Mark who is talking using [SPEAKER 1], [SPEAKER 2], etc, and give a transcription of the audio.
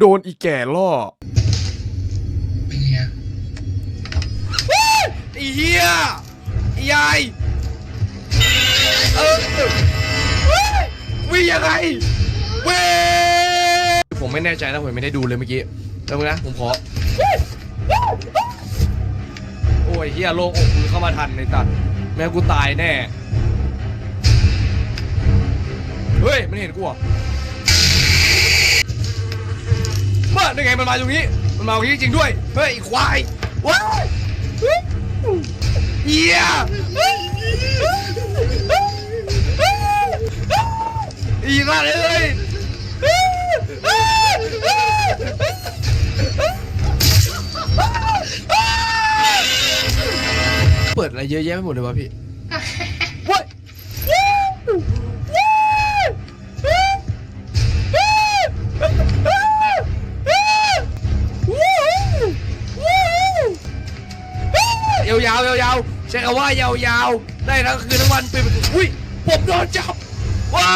[SPEAKER 1] โดนอีแก่ล่อ
[SPEAKER 2] เป็นไง
[SPEAKER 1] ไอ้เหี้ยไอ้ยายเออวิ่งยังไงเว้ยผมไม่แน่ใจนะผมไม่ได้ดูเลยเมื่อกี้แล้วนะผมขอ โอ้ยเฮียโลงอกมือเข้ามาทันในตัด แม่งกูตายแน่ เฮ้ย มันเห็นกูเหรอ ได้ไงมันมาตรงนี้ มันมาตรงนี้จริงด้วย เฮ้ยไอ้ควายว้ายเฮียอีมาเลยเปิดอะไรเยอะแยะไปหมดเลยวะพี่ ยาวยาวยาวๆใช้คำว่ายาวๆได้ทั้งคืนทั้งวันเป็นอุ้ยผมโดนจับว้า